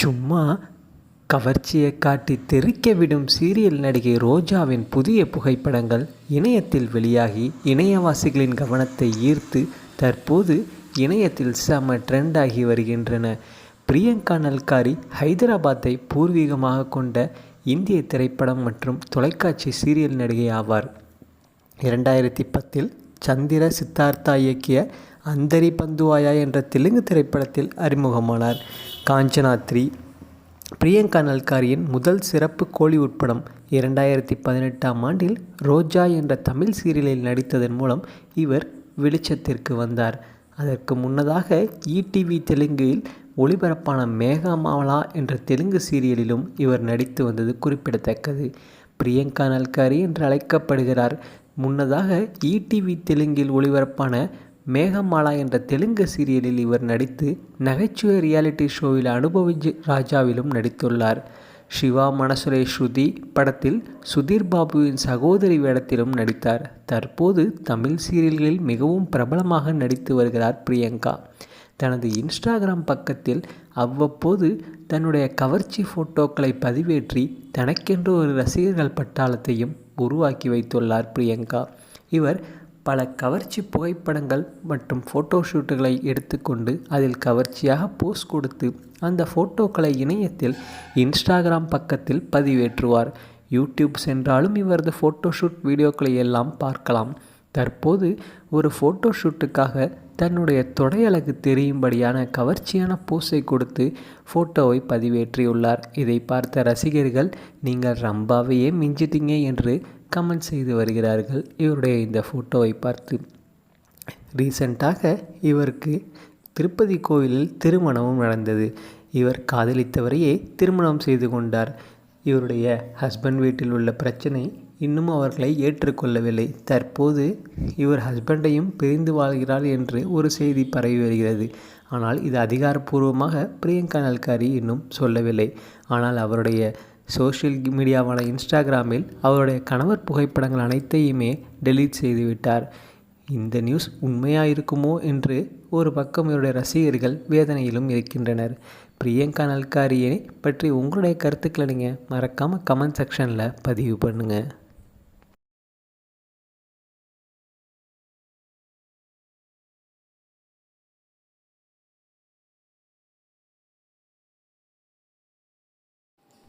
சும்மா கவர்ச்சியை காட்டி தெறிக்க விடும் சீரியல் நடிகை ரோஜாவின் புதிய புகைப்படங்கள் இணையத்தில் வெளியாகி இணையவாசிகளின் கவனத்தை ஈர்த்து தற்போது இணையத்தில் செம ட்ரெண்ட் ஆகி வருகின்றன. பிரியங்கா நல்காரி ஹைதராபாத்தை பூர்வீகமாக கொண்ட இந்திய திரைப்படம் மற்றும் தொலைக்காட்சி சீரியல் நடிகை ஆவார். இரண்டாயிரத்தி பத்தில் சந்திர சித்தார்த்தா இயக்கிய அந்தரி பந்துவாயா என்ற தெலுங்கு திரைப்படத்தில் அறிமுகமானார். காஞ்சனா த்ரீ பிரியங்கா நல்காரியின் முதல் சிறப்பு கோலிவுட் படம் இரண்டாயிரத்தி பதினெட்டாம் ஆண்டில் ரோஜா என்ற தமிழ் சீரியலில் நடித்ததன் மூலம் இவர் வெளிச்சத்திற்கு வந்தார். அதற்கு முன்னதாக ஈடிவி தெலுங்கில் ஒளிபரப்பான மேகாமாவலா என்ற தெலுங்கு சீரியலிலும் இவர் நடித்து வந்தது குறிப்பிடத்தக்கது. பிரியங்கா நல்காரி என்று அழைக்கப்படுகிறார். முன்னதாக ஈடிவி தெலுங்கில் ஒளிபரப்பான மேகமாலா என்ற தெலுங்கு சீரியலில் இவர் நடித்து நகைச்சுவை ரியாலிட்டி ஷோவில் அனுபவிஜ் ராஜாவிலும் நடித்துள்ளார். சிவா மனசுரை ஸ்ருதி படத்தில் சுதீர் பாபுவின் சகோதரி வேடத்திலும் நடித்தார். தற்போது தமிழ் சீரியல்களில் மிகவும் பிரபலமாக நடித்து வருகிறார் பிரியங்கா. தனது இன்ஸ்டாகிராம் பக்கத்தில் அவ்வப்போது தன்னுடைய கவர்ச்சி ஃபோட்டோக்களை பதிவேற்றி தனக்கென்று ஒரு ரசிகர்கள் பட்டாளத்தையும் உருவாக்கி வைத்துள்ளார் பிரியங்கா. இவர் பல கவர்ச்சி புகைப்படங்கள் மற்றும் ஃபோட்டோ ஷூட்டுகளை எடுத்துக்கொண்டு அதில் கவர்ச்சியாக போஸ் கொடுத்து அந்த ஃபோட்டோக்களை இணையத்தில் இன்ஸ்டாகிராம் பக்கத்தில் பதிவேற்றுவார். யூடியூப் சென்றாலும் இவரது ஃபோட்டோஷூட் வீடியோக்களை எல்லாம் பார்க்கலாம். தற்போது ஒரு ஃபோட்டோ ஷூட்டுக்காக தன்னுடைய தொடையழகு தெரியும்படியான கவர்ச்சியான போஸை கொடுத்து ஃபோட்டோவை பதிவேற்றியுள்ளார். இதை பார்த்த ரசிகர்கள் நீங்கள் ரம்பாவையே மிஞ்சிட்டீங்க என்று கமெண்ட் செய்து வருகிறார்கள். இவருடைய இந்த ஃபோட்டோவை பார்த்து ரீசண்டாக இவருக்கு திருப்பதி கோவிலில் திருமணமும் நடந்தது. இவர் காதலித்தவரையே திருமணம் செய்து கொண்டார். இவருடைய ஹஸ்பண்ட் வீட்டில் உள்ள பிரச்சனை இன்னும் அவர்களை ஏற்றுக்கொள்ளவில்லை. தற்போது இவர் ஹஸ்பண்டையும் பிரிந்து வாழ்கிறார் என்று ஒரு செய்தி பரவி வருகிறது. ஆனால் இது அதிகாரப்பூர்வமாக பிரியங்கா நல்காரி இன்னும் சொல்லவில்லை. ஆனால் அவருடைய சோஷியல் மீடியாவான இன்ஸ்டாகிராமில் அவருடைய கணவர் புகைப்படங்கள் அனைத்தையுமே டெலீட் செய்துவிட்டார். இந்த நியூஸ் உண்மையாக இருக்குமோ என்று ஒரு பக்கம் இவருடைய ரசிகர்கள் வேதனையிலும் இருக்கின்றனர். பிரியங்கா நல்காரியை பற்றி உங்களுடைய கருத்துக்களை நீங்கள் மறக்காமல் கமெண்ட் செக்ஷனில் பதிவு பண்ணுங்கள்